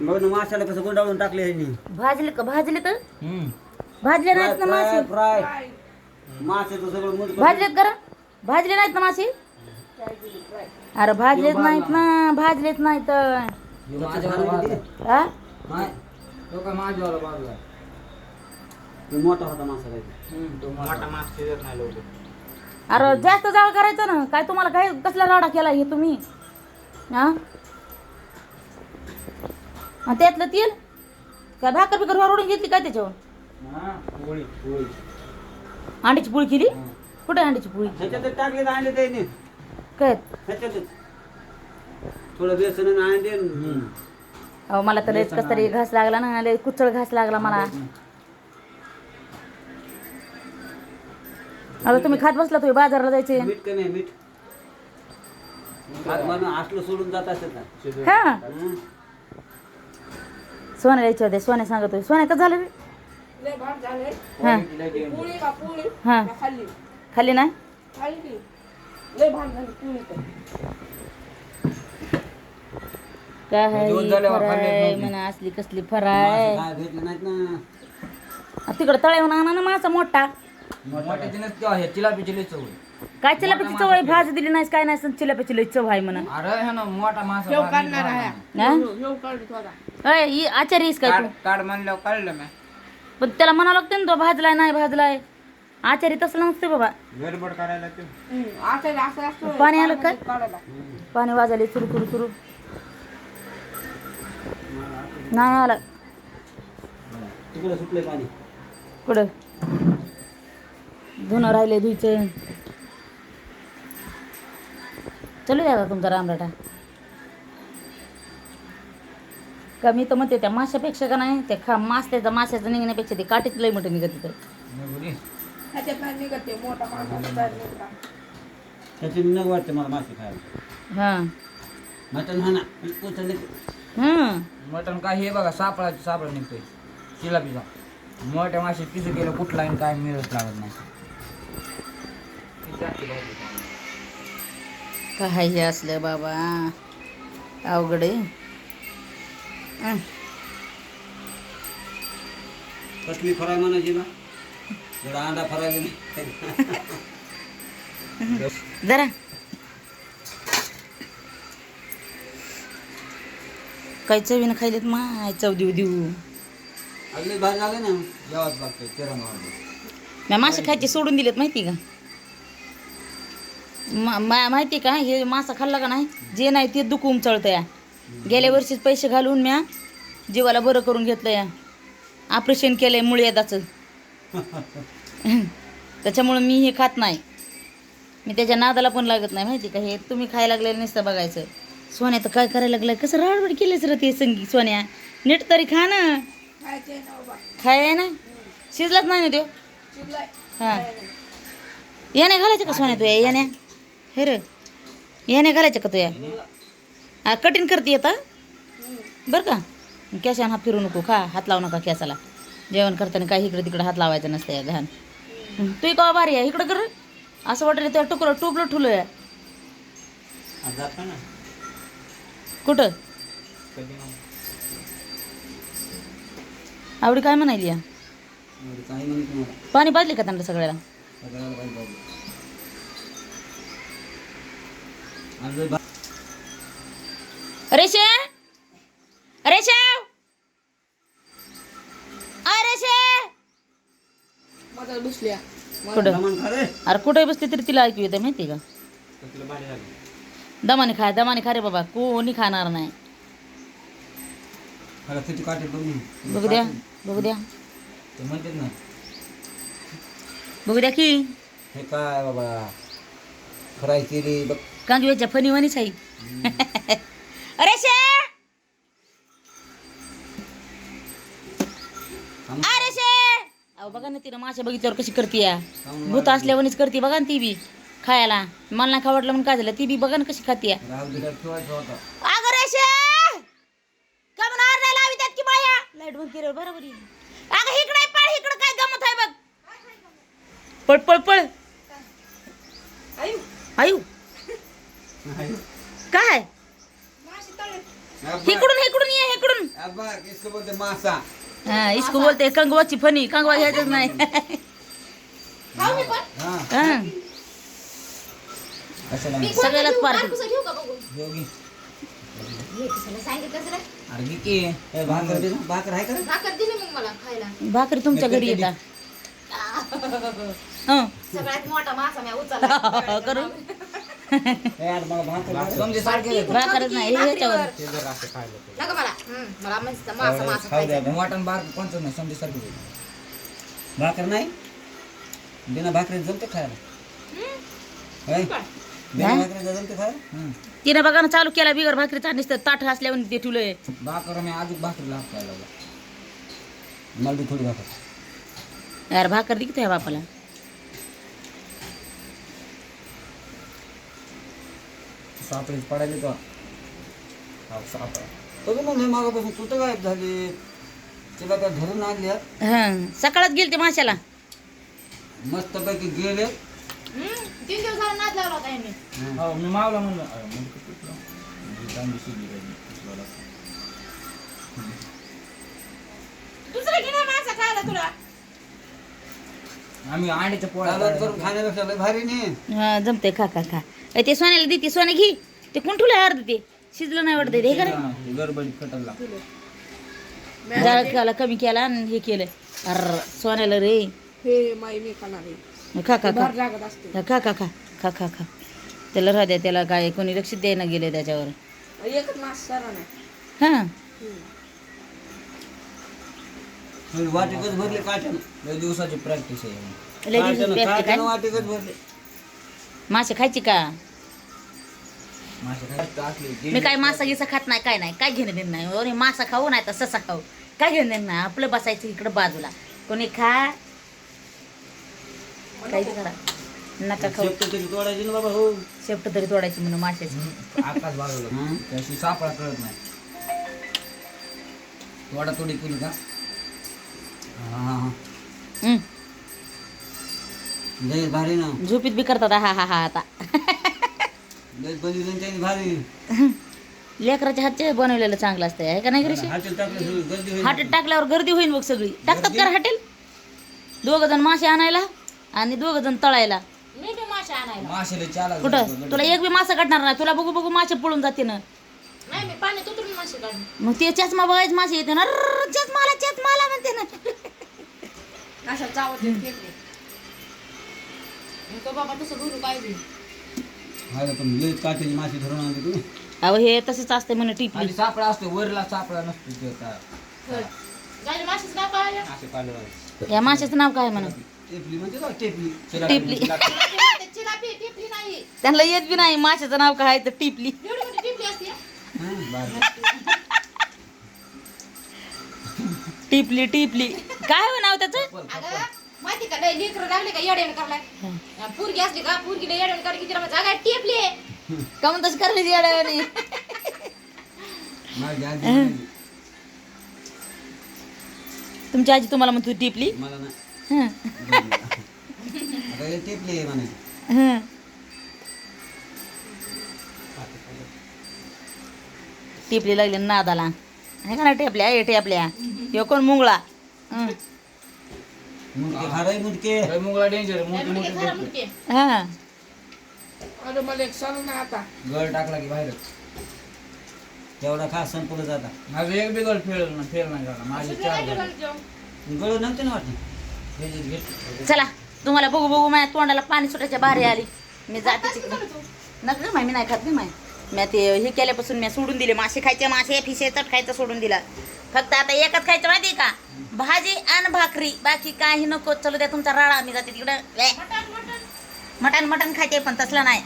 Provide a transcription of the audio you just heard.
बघ ना माशाला कसं गुंडाळून टाकले ह्यांनी? भाजले का? भाजले तर? हम्म. भाजले नाहीत ना मासे? फ्राय. माशाचं सगळं मुंड भाजलेत करा. भाजले नाहीत ना मासे? अरे भाजलेत नाहीत ना. भाजलेत नाहीत. ह्यो माझ्यावाला बाजूला. हा? माय- तो काय माझ्यावाला बाजूला. मोठा होता मासा काय? हम्म, तो मोठा. अरे जास्त जाळ करायचं ना. काय तुम्हाला काय कसला राडा केला हे तुम्ही? हा आणि त्यातलं तेल? काय भाकर बिकर वरडून घेतली काय त्याच्यावर? हा, पोळी पोळी अंड्याची पोळी केली? कुठे अंड्याची पोळी? ह्याच्यातच टाकले तर आणले त्याने. काय? ह्याच्यातच. थोडं बेसन आणि अंडे अहो मला तर लयच कस तरी घास लागला ना लय कुचळ घास लागला मला. अगं तुम्ही खात बसला तुम्ही बाजारला जायचे. मीठ असलं सोडून जात असेल हा. हं? सोन्याला इच्छा होते सोन्या सांगतोय सोन्या का झालं रे? लय भात झाले. हा. पोळी का पोळी? हा. का खाल्ली? खाल्ली ना खाल्ली. की लय भात झाली पोळी तर काय हाय जेवण झाल्यावर खाल्ली फराय नव्हती. म्हणा असली कसली फराय काय भेटले नाहीत ना. तिकडं तळ्यावर आणा ना मासा मोठा. नसते आहे चिलापीची लई चव आहे. काय चिलाप्याची चवळी भाजी दिली नाही काय नाही चिलाप्याची लई चव आहे म्हणा. अरे मोठा मासा ठेव भारी काढणार भारी. आहे. हा? ह्यो काढत होता अय, ही काय काढ तू? काढ म्हणल्यावर काढलं मी. पण त्याला म्हणावं लागतं ना तो भाजलाय नाही भाजलाय. आचारी तसं नसते बाबा. गडबड करायला ते. हम्म, आता असं असतं. पाणी आलं काय? काढायला. पाणी वाजायला सुरू सुरू सुरू. नाही आला. तिकडे सुटले पाणी. कुठं? धुणं राहिले धुयचं चलू द्या आता तुमचा रामराटा. का मी तर म्हणते त्या माशापेक्षा का नाही त्या खा मासल्याचा माशाचं निघण्यापेक्षा ते काटेच लय मोठं निघत तिथं. त्याची नग वाटते मला मासे खायला. हां. मटण हा ना उचलले हं मटण काय हे बघा सापळा सापळा निघतोय चिलापीचा मोठ्या मासे पिसं केलं कुठला आणि काय मिळत लागत नाही. काय हे असलं बाबा? अवघड आहे. हं. कसली फ्राय म्हणायची ना जरा अंडा फ्राय जरा काही चवीनं खायलेत माय चव देऊ देऊ अगदी भारी झाले ना जेवाच लागतोय तेरा म्या मासे खायचे सोडून दिलेत माहिती का मा मा- माहिती का हे मासा खाल्ला का नाही जे नाही ते दुखून चळतं या गेल्या वर्षीच पैसे घालून म्या जीवाला बरं करून घेतलं या. ऑपरेशन केलंय मुळ्यादाचं त्याच्यामुळं मी हे खात नाही. मी त्याच्या नादाला पण लागत नाही माहिती का? हे तुम्ही खायला लागलेलं नसतं बघायचं. सोन्या तर काय करायला लागलाय कसं राडबड केलंच रे ते संगी सोन्या? नीट तरी खा ना. खाय ना शिजलाच नाही ना तो? शिजलाय. हां. याने घालायचं का सोन्या तुया? याने हे रे. याने घालायचं का तुया? हा कठीण करते येता बरं का? कॅशान हात फिरू नको खा हात लावू नका कॅसाला. जेवण करताना काही इकडे तिकडे हात लावायचा नसतं या घाण. तू का भारी आहे इकडं कर. असं वाटलं त्या टुकरं टुपलं ठुलं ना. कुठं? आवडी काय म्हणायली या. पाणी पाजले का त्यांना सगळ्याला? रेशे? रेशे? रेशे? माझा बसल्या कुठं? अरे कुठे बसली तरी तिला ऐकू येते माहिती का? दमाने खा दमाने खा रे बाबा. कोणी खाणार नाही. बघू द्या बघू द्या. ते म्हणतात ना बघू द्या की. हे काय बाबा फ्राय केली बघ. कांजूच्या फणी वणीच आहे. रेशे! रेशे! अहो बघा ना तिनं माशा बघितल्यावर कशी करते या. भूत असल्यावणीच करते बघा ना ती बी खायला. मला नाही खावडलं म्हणून काय झालं? ती बी बघा ना कशी खाते अगं रेशे! का म्हणून आरडायला लावी त्यात की बाया? लाइट बंद केल्यावर बरोबर येईल. अगं इकडे पळ इकडे काय गमत आहे बघ. पळ पळ पळ. आयु काय? मासे इकडून इकडून ये इकडून बोलते? मासा. हा इसको बोलते कंगवाची फणी कंगवा घ्यायचंच नाही. हा. हा. कशाला सगळ्यालाच कोणतं घेऊ? पार्टी. बारकुसं घेऊ का बघू? योगी हे कशाला सांगितलंच रे. अरे घे की ए, भाकर दे ना. भाकर आहे का रे? भाकर दिली मग मला खायला. भाकरी तुमच्या घरी येतात. हं. सगळ्यात मोठा मासा मी उचलला. करू भाकरच नाही ह्याच्यावर ते जर असं खायला तर. नका मला हम्म, मला मस्त मासा मासा खाऊ द्या खायचा बा. मटण बार कोणतं नाही समजे सारखे देतो. भाकर नाही बिना भाकरी जमते खायला होय? काय? बिना? भाकरी जमते खायला हम्म. तिने बघा ना चालू केला बिगर भाकरीचा नुसतं ताठ असल्यावर ते ठेवलंय भाकर मी अजून भाकरी लागतो मला बी थोडी भाकर यार भाकर दिखते बापाला सापडीच पडायला तो हा, सापळा. तरी म्हणले मागापासून कुठं गायब झाली. तिला काय धरून आणल्या हा सकाळच गेल ते माशाला. मस्तपैकी गेले. हम्म, तीन दिवस झाला नाद लावला होता यांनी. हो मी मावला म्हणलं अरे, मग किती तुला? म्हणजे चांगली शिजली पाहिजे, तुला. दुसरं घे ना मासा खायला तुला. आम्ही अंड्याच्या पोळ्या करून खाण्यापेक्षा लय भारी नाही हा जमते खा खा खा. अय, ते सोन्याला देते सोने घे. ते कोण ठेवलं अर्ध ते? शिजलं नाही वाटत हे करे. हा, जाळ केला कमी केला आणि हे केलं अर सोन्याला रे. हे माई मी खाणार आहे. खा खा खा. बाहेर लागत असते. खा खा खा. खा खा खा. त्याला राहू द्या त्याला काय कोणी लक्ष द्यायला गेले त्याच्यावर. एकच मास सारा नाही. हा. थोडी वाटीकच भरले काट्यानं लय दिवसाची प्रॅक्टिस आहे. लय दिवसाची काट्यानं- practice आहे. काट्यानं वाटीकच भरले. मासे खायची का? टाकले मी काय मासा गिसा खात नाही काय नाही काय घेणं देणं नाही. अरे मासा खाऊ नाही तर ससा खाऊ. काय घेणं देणं नाही? आपलं बसायचं इकडं बाजूला. कोणी खा. काही करा. नका खाऊ. शेपटी तरी तोडायची ना बाबा हो. शेपट तरी तोडायची म्हणून माशाची आकाश बाजूला? त्याशी सापळा कळत नाही. थोडा थोडी केली का? भारी ना. झोपीत बी करतात. हा हा हा आता. लय बंदी त्यांनी भारी. लेकराच्या हातचे बनवलेलं चांगलं असतं आहे का नाही गरीशी? हातील टाकलं सगळी गर्दी होईल. हॉटेल टाकल्यावर गर्दी होईल बघ सगळी. टाकतात का हॉटेल? दोघ जण मासे आणायला आणि दोघ जण तळायला. मी बी मासे आणायला. माशेला चाला कुठं? तुला एक बी मासा काढणार नाही. तुला बघू बघू मासे पळून जाते ना. मग ते चष्मा बघायचं मासे येते ना. "अर्र, चष्माला चष्माला म्हणते ना. अशा चावत फेकले. तो बाबा तसं घरू काय बी हा पण लय काट्याची माशी धरून आणली तुम्ही अहो हे तसंच असते म्हणे टिपली. आणि सापळा असतो वरला सापळा नसतो ते काय असे या माशाचं नाव काय म्हणा? टेपली म्हणजे ना टेपली. टिपली. चिलापी टिपली नाही. त्यांना येत बी नाही माशाचं नाव काय तर टिपली. एवढी मोठी टिपली असते? टिपली टिपली. काय हो नाव त्याचं? अगं माहिती का? लय लेकरं लागले का येड्याने करलाय पुरगी असली का? पुरगी येड्याने काढली की तिला अगं टिपली. आहे का? माझी आजी म्हणायची, तुमची आजी तुम्हाला म्हणतो टिपली? मला ना हं. आता हे टेपली आहे म्हणायची हं. टिपली लागली नादाला. हे का ना टेपल्या? ए टेपल्या. ह्यो कोण मुंगळा? हं. मुंडके. खाराई मुंडके. लय मुंगळा डेंजर मोठी मोठी खरं भेटते. म्हणते हा. अरे मला एक सांग ना आता. गळ टाकला की बाहेर. तेवढा खा संपलं जाता. माझं एक बी गळ फेल ना फेल नाही झाला माझे चार गळ गळ नव्हते ना वाटते ह्याच्यात घेतले. चला तुम्हाला बघू बघू माझ्या तोंडाला पाणी सुटायच्या बारी आली. मी जाते तिकडे. नका माय मी नाही खात नाही माय मी ते हे केल्यापासून मी सोडून दिले. मासे खायचे मासे फिशे चट खायचं सोडून दिला. फक्त आता एकच खायचं माहिती का? भाजी आणि भाकरी. बाकी काही नको. चलू द्या तुमचा राळा मी जाते तिकडं. मटण मटण. खायचे पण तसलं नाही.